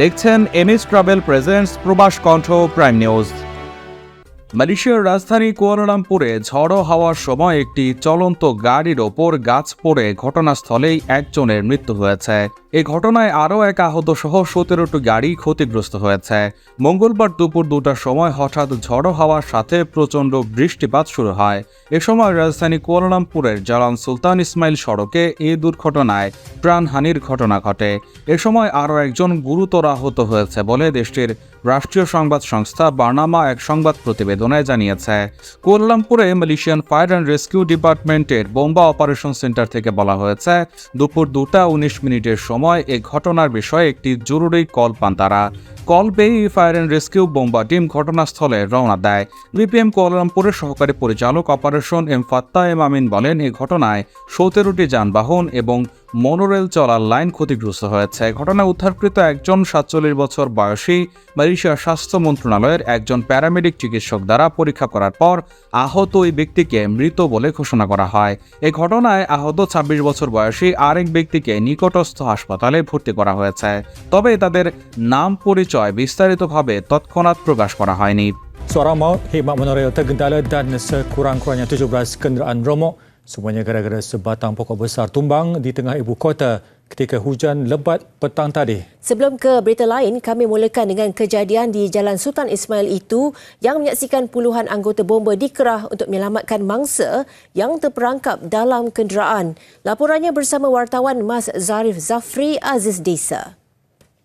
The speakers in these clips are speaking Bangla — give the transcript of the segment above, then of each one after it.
দেখছেন এমএস ট্রাভেল প্রেজেন্টস প্রবাস কণ্ঠ প্রাইম নিউজ। মালয়েশিয়ার রাজধানী কুয়ালালামপুরে ঝড়ো হাওয়ার সময় একটি চলন্ত গাড়ির ওপর গাছ পড়ে ঘটনাস্থলেই একজনের মৃত্যু হয়েছে। এই ঘটনায় আরও এক আহত সহ সতেরোটি গাড়ি ক্ষতিগ্রস্ত হয়েছে। মঙ্গলবার দুপুর দুটার সময় হঠাৎ ঝড়ো হাওয়ার সাথে প্রচণ্ড বৃষ্টিপাত শুরু হয়। এ সময় রাজধানী কুয়ালালামপুরের জালান সুলতান ইসমাইল সড়কে এই দুর্ঘটনায় প্রাণহানির ঘটনা ঘটে। এ সময় আরও একজন গুরুতর আহত হয়েছে বলে দেশটির রাষ্ট্রীয় সংবাদ সংস্থা বার্নামা এক সংবাদ প্রতিবেদনে জানিয়েছে, কুয়ালালামপুরে মালয়েশিয়ান ফায়ার অ্যান্ড রেস্কিউ ডিপার্টমেন্টের বোম্বা অপারেশন সেন্টার থেকে বলা হয়েছে, দুপুর দুটা উনিশ মিনিটের সময় এ ঘটনার বিষয়ে একটি জরুরি কল পান তারা। কল পেয়ে fire and rescue Bomba team ঘটনাস্থলে রওনা দেয়। বিপিএম কুয়ালালামপুরের সহকারী পরিচালক operation M Fattah M Amin বলেন এই ঘটনায় সতেরোটি যানবাহন এবং মনোরেল চলার লাইন ক্ষতিগ্রস্ত হয়েছে। ঘটনায় উদ্ধারকৃত একজন সাতচল্লিশ বছর বয়সী মালয়েশিয়ার স্বাস্থ্য মন্ত্রণালয়ের একজন প্যারামেডিক চিকিৎসক দ্বারা পরীক্ষা করার পর আহত ওই ব্যক্তিকে মৃত বলে ঘোষণা করা হয়। এই ঘটনায় আহত ছাব্বিশ বছর বয়সী আরেক ব্যক্তিকে নিকটস্থ হাসপাতালে ভর্তি করা হয়েছে। তবে তাদের নাম পরিচয় বিস্তারিতভাবে তৎক্ষণাৎ প্রকাশ করা হয়নি Seorang maut, khidmat monorail tergendala dan sekurang-kurangnya 17 kenderaan romok. Semuanya gara-gara sebatang pokok besar tumbang di tengah ibu kota ketika hujan lebat petang tadi. Sebelum ke berita lain, kami mulakan dengan kejadian di Jalan Sultan Ismail itu yang menyaksikan puluhan anggota bomba dikerah untuk menyelamatkan mangsa yang terperangkap dalam kenderaan. Laporannya bersama wartawan Mas Zarif Zafri Aziz Desa.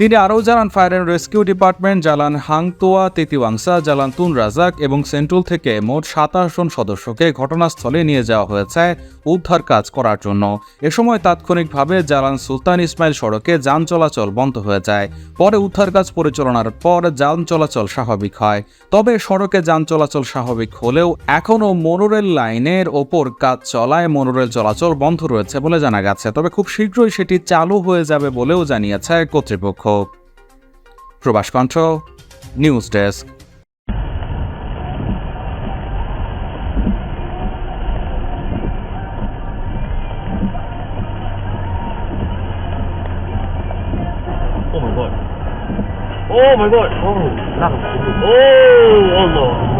তিনি আরও জানান, fire and rescue department Jalan Hang Tuah, Titiwangsa, Jalan Tun Razak এবং সেন্ট্রাল থেকে মোট সাতাশ জন সদস্যকে ঘটনাস্থলে নিয়ে যাওয়া হয়েছে উদ্ধার কাজ করার জন্য। এ সময় তাৎক্ষণিকভাবে জালান সুলতান ইসমাইল সড়কে যান চলাচল বন্ধ হয়ে যায়। পরে উদ্ধার কাজ পরিচালনার পর যান চলাচল স্বাভাবিক হয়। তবে সড়কে যান চলাচল স্বাভাবিক হলেও এখনও মোনোরেল লাইনের ওপর কাজ চলায় মোনোরেল চলাচল বন্ধ রয়েছে বলে জানা গেছে। তবে খুব শীঘ্রই সেটি চালু হয়ে যাবে বলেও জানিয়েছে কর্তৃপক্ষ। Probash Kantha news desk Oh my god. Oh that was cool. Oh, langsung.